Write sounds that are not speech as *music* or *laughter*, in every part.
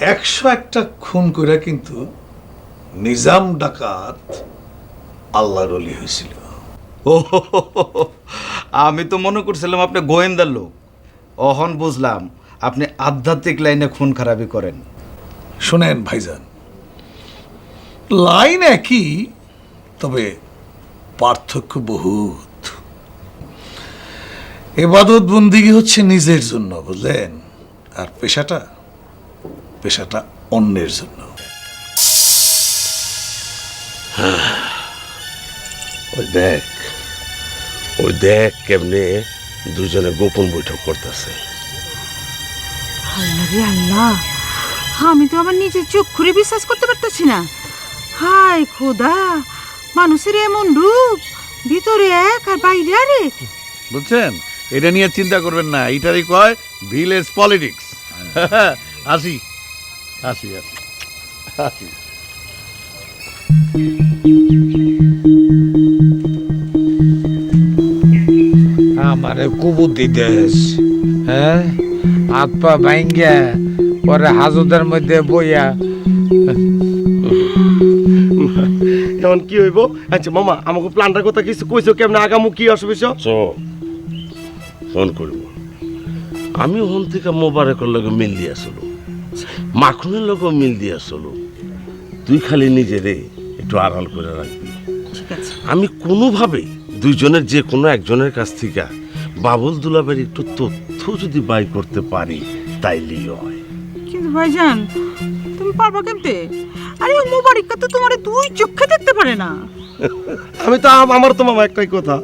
একশো একটা খুন করে কিন্তু নিজাম ডাকাত আল্লাহর অলি হয়েছিল ও। আমি তো মনে করছিলাম আপনি গোয়েন্দার লোক। অহন বুঝলাম আপনি আধ্যাত্মিক লাইনে খুন খারাপি করেন। শোনেন ভাইজান লাইন একই তবে পার্থক্য বহুত। এবাদত বন্দিগি হচ্ছে নিজের জন্য বুঝলেন? আর পেশাটা? পেশাটা অন্যের জন্য। ওই দেখ ওই দেখ কেমনে দুজনে গোপন বৈঠক করতেছে। আল্লাহ রে আল্লাহ আমি তো আমার নিজের চোখ খুলে বিশ্বাস করতে পারতেছি না। হাই খোদা মানুষের এমন রূপ ভিতরে এক আর বাইরে আরেক। বুঝছেন? এটা নিয়ে চিন্তা করবেন না এটারই কয় ভিলেজ পলিটিক্স। *laughs* আসি। আসি আসি আসি আমারে কুবুদ্ধি দেশ হ্যাঁ? হাত পা ভাঙ্গা পরে হাজতের মধ্যে বইয়া এখন কি হইব? আচ্ছা মামা আমাকে প্ল্যানটার কথা কিছু কইছো কেমন? আগামু কি অসুবিধা? চো ফোন করব। আমি ওখান থেকে মোবারকের লগে মিল দিয়ে আসলো মাখনের লগেও মিল দিয়ে আসলো তুই খালি নিজেরে একটু আড়াল করে রাখবি। আমি কোনোভাবেই দুইজনের যে কোনো একজনের কাছ থেকে বাবুল দুলাবের একটু তথ্য যদি বাই করতে পারি তাইলেই হয়। কিন্তু ভাইজান তুমি পারবা কেমতে? আরে মোবারকটা তো তোমার দুই চোখে দেখতে পারে না। আমি তো আমার তো মামা একটাই কথা।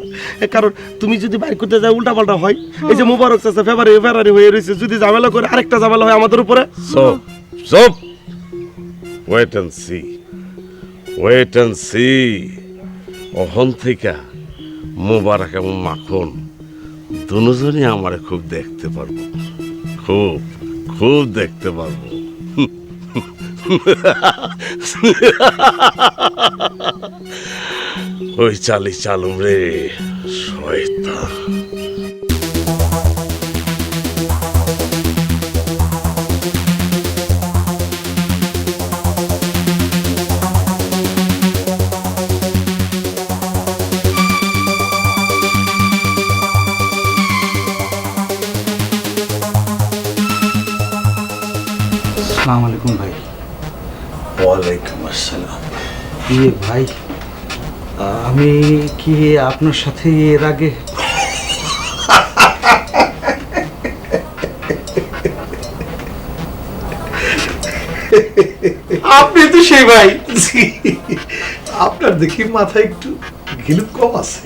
কারণ তুমি যদি বাইর করতে যাও উল্টা পাল্টা হয়। এই যে মুবারক চাচা ফেব্রুয়ারি ফেব্রুয়ারি হয়ে রয়েছে যদি ঝামেলা করে আরেকটা ঝামেলা হয় আমাদের উপরে। সব সব wait and see wait and see অহন থেকে মোবারক এবং মাখন দুজনই আমারে খুব দেখতে পারব। খুব খুব দেখতে পারব। ওই চালি চালু রে শয়তান। ওয়ালাইকুম আসসালাম। ইয়ে ভাই আমি কি আপনার সাথে এর আগে আপনি তো সেই ভাই। আপনার দেখি মাথায় একটু গিলুপ কম আছে।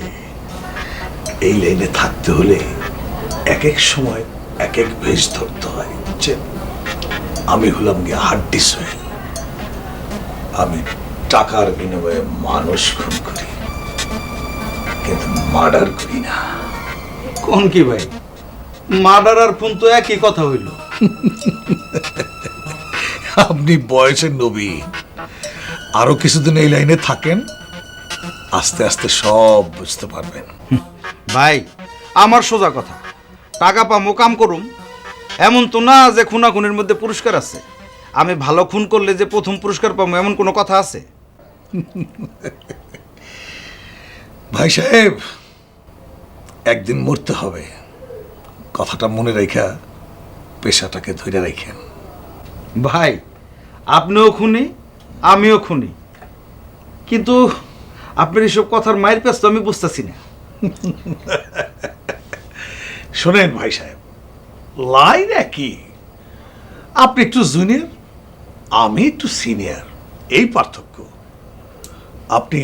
এই লাইনে থাকতে হলে এক এক সময় এক এক ভেষ ধরতে হয় আমি হলাম গিয়ে হাড্ডি সোহেল আমি টাকার বিনিময়ে মানুষ খুন করি। কিন্তু মার্ডার করি না। কোন কি ভাই? মার্ডার আর ফোন তো একই কথা হইল। আপনি বয়সের নবী। আরও কিছুদিন এই লাইনে থাকেন আস্তে আস্তে সব বুঝতে পারবেন। ভাই আমার সোজা কথা। টাকা পামো কাম করুম। এমন তো না যে খুনাখুনির মধ্যে পুরস্কার আছে। আমি ভালো খুন করলে যে প্রথম পুরস্কার পাবো এমন কোনো কথা আছে? ভাই সাহেব একদিন মরতে হবে। কথাটা মনে রেখা পেশাটাকে ধরে রাখেন। ভাই আপনিও খুনি আমিও খুনি। কিন্তু আপনার এসব কথার মায়ের পেছ তো আমি বুঝতেছি না। *laughs* শোনেন ভাই সাহেব লাইন একই। আপনি একটু জুনিয়র আমি একটু সিনিয়র এই পার্থক্য। আপনি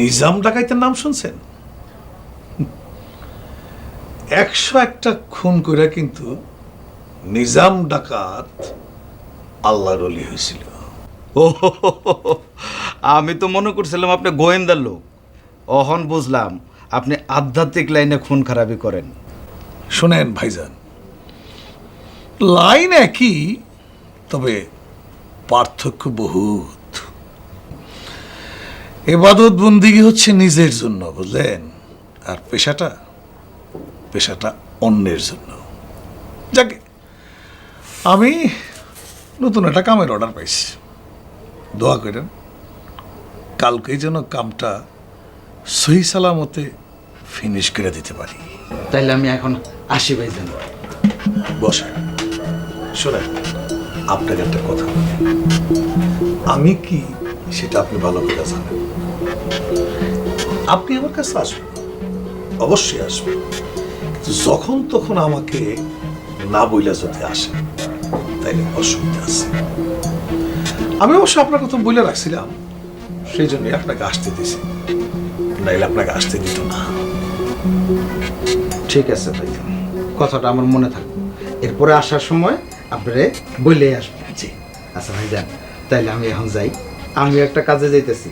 নিজাম ডাকাইতের নাম শুনছেন? একশো একটা খুন করে কিন্তু নিজাম ডাকাত আল্লাহর অলি হয়েছিল ও। আমি তো মনে করছিলাম আপনি গোয়েন্দার লোক। অহন বুঝলাম আপনি আধ্যাত্মিক লাইনে খুন খারাপি করেন। শোনেন ভাইজান লাইন একই তবে পার্থক্য বহুত। এবাদত বন্দিগি হচ্ছে নিজের জন্য বুঝলেন? আর পেশাটা? পেশাটা অন্যের জন্য। যাকে আমি নতুন একটা কামের অর্ডার পাইছি। দোয়া করেন কালকেই যেন কামটা সহি সালামতে ফিনিশ করে দিতে পারি। তাইলে আমি এখন আসি ভাইজান। বসে শোনেন। আপনাকে একটা কথা বলি। আমি কি সেটা আপনি ভালো করে জানেন? আপনি আমার কাছে আসবেন, অবশ্যই আসবেন। যখন তখন আমাকে না বইলা যদি আসেন, তাইলে অসুবিধা আছে। আমি অবশ্য আপনার কথা বলে রাখছিলাম, সেই জন্যই আপনাকে আসতে দিছি নাইলে আপনাকে আসতে দিত না। ঠিক আছে ভাইজান, কথাটা আমার মনে থাকবে এরপরে আসার সময় আপনারে বলে আসবেন জি। আচ্ছা ভাইজান তাইলে আমি এখন যাই। আমি একটা কাজে যাইতেছি।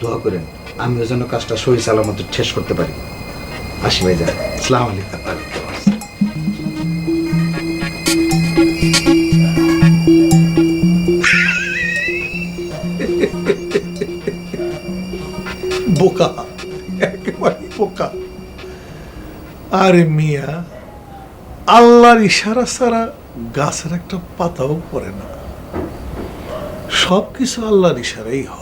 দোয়া করেন আমিও যেন কাজটা সহি সালামত শেষ করতে পারি। আসি ভাইজান আসসালামু আলাইকুম। বোকা একেবারে বোকা। আরে মিয়া আল্লাহর ইশারা ছাড়া গাছের একটা পাতাও পড়ে না। সব কিছু আল্লাহর হয়।